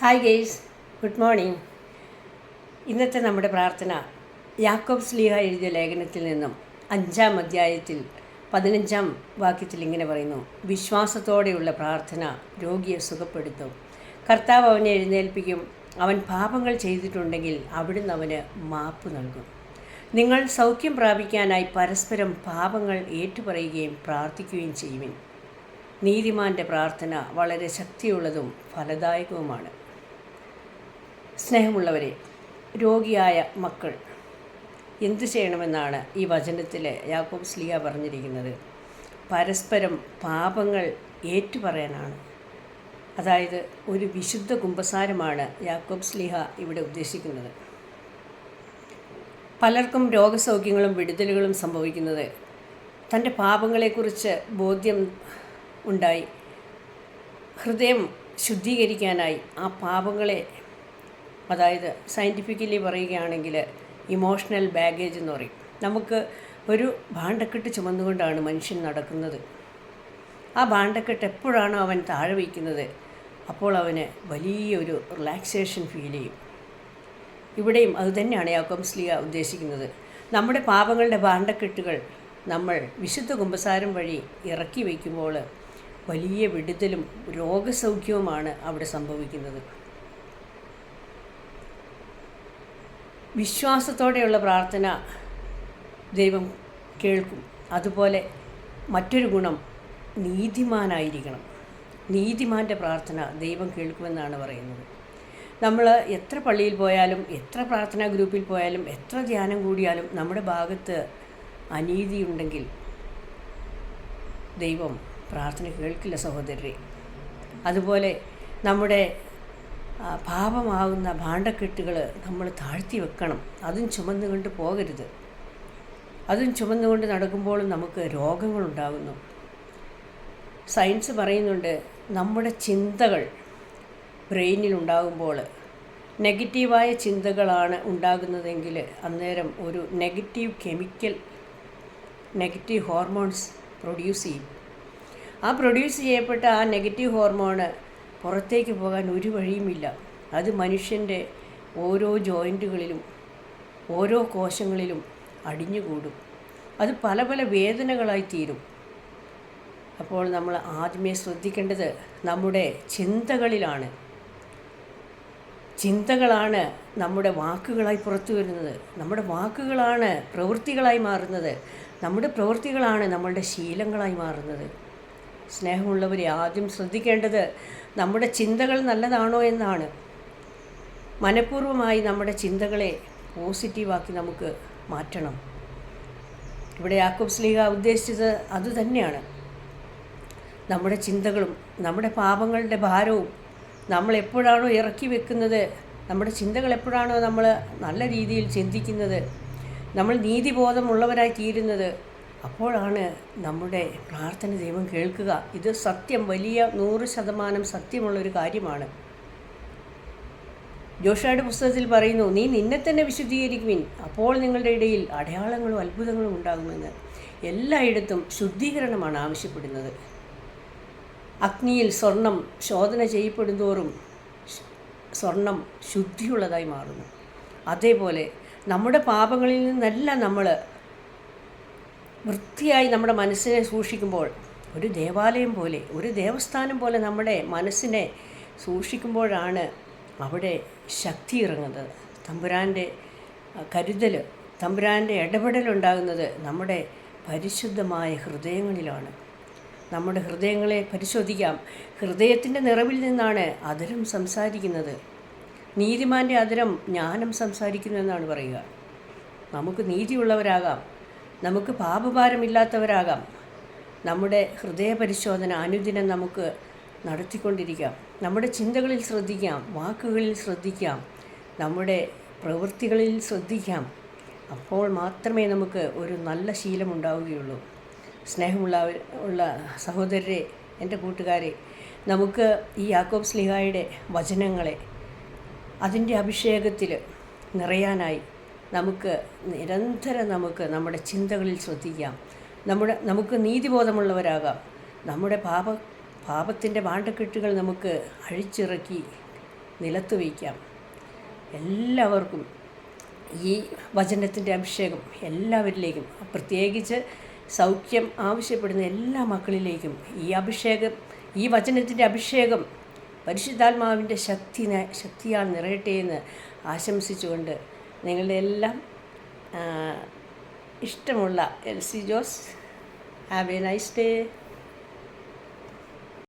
Hi guys good morning ഇന്നത്തെ നമ്മുടെ പ്രാർത്ഥന യാക്കോബ് സ്ലീഹ എഴുതിയ ലേഖനത്തിൽ നിന്നും അഞ്ചാം അധ്യായത്തിൽ പതിനഞ്ചാം വാക്യത്തിൽ ഇങ്ങനെ പറയുന്നു വിശ്വാസത്തോടെയുള്ള പ്രാർത്ഥന രോഗിയെ സുഖപ്പെടുത്തും. കർത്താവ് അവനെ എഴുന്നേൽപ്പിക്കും. അവൻ പാപങ്ങൾ ചെയ്തിട്ടുണ്ടെങ്കിൽ അവിടുന്ന് അവന് മാപ്പ് നൽകും. നിങ്ങൾ സൗഖ്യം പ്രാപിക്കാനായി പരസ്പരം പാപങ്ങൾ ഏറ്റുപറയുകയും പ്രാർത്ഥിക്കുകയും ചെയ്യുവിൻ. നീതിമാന്റെ പ്രാർത്ഥന വളരെ ശക്തിയുള്ളതും ഫലദായകവുമാണ്. സ്നേഹമുള്ളവരെ രോഗിയായ മക്കൾ എന്തു ചെയ്യണമെന്നാണ് ഈ വചനത്തിൽ യാക്കോബ് സ്ലിയ പറഞ്ഞിരിക്കുന്നത്. പരസ്പരം പാപങ്ങൾ ഏറ്റുപറയാനാണ്. അതായത് ഒരു വിശുദ്ധ കുമ്പസാരമാണ് യാക്കോബ് സ്ലിഹ ഇവിടെ ഉദ്ദേശിക്കുന്നത്. പലർക്കും രോഗസൗഖ്യങ്ങളും വിടുതലുകളും സംഭവിക്കുന്നത് തന്റെ പാപങ്ങളെക്കുറിച്ച് ബോധ്യം ഉണ്ടായി. ഹൃദയം ശുദ്ധീകരിക്കാനായി ആ പാപങ്ങളെ അതായത് സയന്റിഫിക്കലി പറയുകയാണെങ്കിൽ ഇമോഷണൽ ബാഗേജ് എന്ന് പറയും. നമുക്ക് ഒരു ഭാണ്ഡക്കെട്ട് ചുമന്നുകൊണ്ടാണ് മനുഷ്യൻ നടക്കുന്നത്. ആ ഭാണ്ഡക്കെട്ട് എപ്പോഴാണോ അവൻ താഴെ വയ്ക്കുന്നത് അപ്പോൾ അവന് വലിയൊരു റിലാക്സേഷൻ ഫീൽ ചെയ്യും. ഇവിടെയും അതുതന്നെയാണ് യാക്കോംസ്ലിയ ഉദ്ദേശിക്കുന്നത്. നമ്മുടെ പാപങ്ങളുടെ ഭാണ്ഡക്കെട്ടുകൾ നമ്മൾ വിശുദ്ധ കുമ്പസാരം വഴി ഇറക്കി വയ്ക്കുമ്പോൾ വലിയ വിടുതലും രോഗസൗഖ്യവുമാണ് അവിടെ സംഭവിക്കുന്നത്. വിശ്വാസത്തോടെയുള്ള പ്രാർത്ഥന ദൈവം കേൾക്കും. അതുപോലെ മറ്റൊരു ഗുണം നീതിമാനായിരിക്കണം. നീതിമാന്റെ പ്രാർത്ഥന ദൈവം കേൾക്കുമെന്നാണ് പറയുന്നത്. നമ്മൾ എത്ര പള്ളിയിൽ പോയാലും എത്ര പ്രാർത്ഥനാ ഗ്രൂപ്പിൽ പോയാലും എത്ര ധ്യാനം കൂടിയാലും നമ്മുടെ ഭാഗത്ത് അനീതിയുണ്ടെങ്കിൽ ദൈവം പ്രാർത്ഥന കേൾക്കില്ല സഹോദരരെ. അതുപോലെ നമ്മുടെ പാപമാകുന്ന ഭാണ്ഡക്കെട്ടുകൾ നമ്മൾ താഴ്ത്തി വെക്കണം. അതും ചുമന്നുകൊണ്ട് പോകരുത്. അതും ചുമന്നുകൊണ്ട് നടക്കുമ്പോഴും നമുക്ക് രോഗങ്ങളുണ്ടാകുന്നു. സയൻസ് പറയുന്നുണ്ട് നമ്മുടെ ചിന്തകൾ ബ്രെയിനിൽ ഉണ്ടാകുമ്പോൾ നെഗറ്റീവായ ചിന്തകളാണ് ഉണ്ടാകുന്നതെങ്കിൽ അന്നേരം ഒരു negative chemical negative hormones produce ചെയ്യും. ആ പ്രൊഡ്യൂസ് ചെയ്യപ്പെട്ട ആ നെഗറ്റീവ് ഹോർമോണ് പുറത്തേക്ക് പോകാൻ ഒരു വഴിയുമില്ല. അത് മനുഷ്യന്റെ ഓരോ ജോയിന്റുകളിലും ഓരോ കോശങ്ങളിലും അടിഞ്ഞുകൂടും. അത് പല പല വേദനകളായി തീരും. അപ്പോൾ നമ്മൾ ആദ്യമേ ശ്രദ്ധിക്കേണ്ടത് നമ്മുടെ ചിന്തകളിലാണ്. ചിന്തകളാണ് നമ്മുടെ വാക്കുകളായി പുറത്തു വരുന്നത്. നമ്മുടെ വാക്കുകളാണ് പ്രവൃത്തികളായി മാറുന്നത്. നമ്മുടെ പ്രവൃത്തികളാണ് നമ്മളുടെ ശീലങ്ങളായി മാറുന്നത്. സ്നേഹമുള്ളവരെ ആദ്യം ശ്രദ്ധിക്കേണ്ടത് നമ്മുടെ ചിന്തകൾ നല്ലതാണോ എന്നാണ്. മനഃപൂർവമായി നമ്മുടെ ചിന്തകളെ പോസിറ്റീവാക്കി നമുക്ക് മാറ്റണം. ഇവിടെ യാക്കോബ് സ്ലീഹ ഉദ്ദേശിച്ചത് അതുതന്നെയാണ് നമ്മുടെ ചിന്തകളും നമ്മുടെ പാപങ്ങളുടെ ഭാരവും നമ്മൾ എപ്പോഴാണോ ഇറക്കി വെക്കുന്നത് നമ്മുടെ ചിന്തകൾ എപ്പോഴാണോ നമ്മൾ നല്ല രീതിയിൽ ചിന്തിക്കുന്നത് നമ്മൾ നീതിബോധമുള്ളവരായി തീരുന്നത് അപ്പോഴാണ് നമ്മുടെ പ്രാർത്ഥന ദൈവം കേൾക്കുക. ഇത് സത്യം വലിയ നൂറ് ശതമാനം സത്യമുള്ളൊരു കാര്യമാണ്. ജോഷയുടെ പുസ്തകത്തിൽ പറയുന്നു നീ നിന്നെ തന്നെ വിശുദ്ധീകരിക്കുവിൻ. അപ്പോൾ നിങ്ങളുടെ ഇടയിൽ അടയാളങ്ങളും അത്ഭുതങ്ങളും ഉണ്ടാകുമെന്ന് എല്ലായിടത്തും ശുദ്ധീകരണമാണ് ആവശ്യപ്പെടുന്നത്. അഗ്നിയിൽ സ്വർണം ശോധന ചെയ്യപ്പെടുന്തോറും സ്വർണം ശുദ്ധിയുള്ളതായി മാറുന്നു. അതേപോലെ നമ്മുടെ പാപങ്ങളിൽ നിന്നല്ല നമ്മൾ വൃത്തിയായി നമ്മുടെ മനസ്സിനെ സൂക്ഷിക്കുമ്പോൾ ഒരു ദേവാലയം പോലെ ഒരു ദേവസ്ഥാനം പോലെ നമ്മുടെ മനസ്സിനെ സൂക്ഷിക്കുമ്പോഴാണ് അവിടെ ശക്തി ഇറങ്ങുന്നത്. തമ്പുരാന്റെ കരുതൽ തമ്പുരാന്റെ ഇടപെടലുണ്ടാകുന്നത് നമ്മുടെ പരിശുദ്ധമായ ഹൃദയങ്ങളിലാണ്. നമ്മുടെ ഹൃദയങ്ങളെ പരിശോധിക്കാം. ഹൃദയത്തിന്റെ നിറവിൽ നിന്നാണ് അതിരം സംസാരിക്കുന്നത്. നീതിമാന്റെ അതിരം ജ്ഞാനം സംസാരിക്കുന്നു എന്നാണ് പറയുക. നമുക്ക് നീതിയുള്ളവരാകാം. നമുക്ക് പാപഭാരമില്ലാത്തവരാകാം. നമ്മുടെ ഹൃദയ പരിശോധന അനുദിനം നമുക്ക് നടത്തിക്കൊണ്ടിരിക്കാം. നമ്മുടെ ചിന്തകളിൽ ശ്രദ്ധിക്കാം വാക്കുകളിൽ ശ്രദ്ധിക്കാം നമ്മുടെ പ്രവൃത്തികളിൽ ശ്രദ്ധിക്കാം. അപ്പോൾ മാത്രമേ നമുക്ക് ഒരു നല്ല ശീലമുണ്ടാവുകയുള്ളൂ സ്നേഹമുള്ള ഉള്ള സഹോദരരെ എന്റെ കൂട്ടുകാരെ നമുക്ക് ഈ യാക്കോബ് സ്ലിഹായുടെ വചനങ്ങളെ അതിന്റെ അഭിഷേകത്തിൽ നിറയാനായി നമുക്ക് നിരന്തരം നമുക്ക് നമ്മുടെ ചിന്തകളിൽ ശ്രദ്ധിക്കാം. നമ്മുടെ നമുക്ക് നീതിബോധമുള്ളവരാകാം. നമ്മുടെ പാപ പാപത്തിന്റെ ഭാണ്ഡക്കെട്ടുകൾ നമുക്ക് അഴിച്ചിറക്കി നിലത്ത് വയ്ക്കാം. എല്ലാവർക്കും ഈ വചനത്തിന്റെ അഭിഷേകം എല്ലാവരിലേക്കും പ്രത്യേകിച്ച് സൗഖ്യം ആവശ്യപ്പെടുന്ന എല്ലാ മക്കളിലേക്കും ഈ അഭിഷേകം ഈ വചനത്തിന്റെ അഭിഷേകം പരിശുദ്ധാത്മാവിന്റെ ശക്തി ശക്തിയാൽ നിറയട്ടെ എന്ന് ആശംസിച്ചുകൊണ്ട് നിങ്ങളുടെ എല്ലാം ഇഷ്ടമുള്ള L C Jose. Have a nice day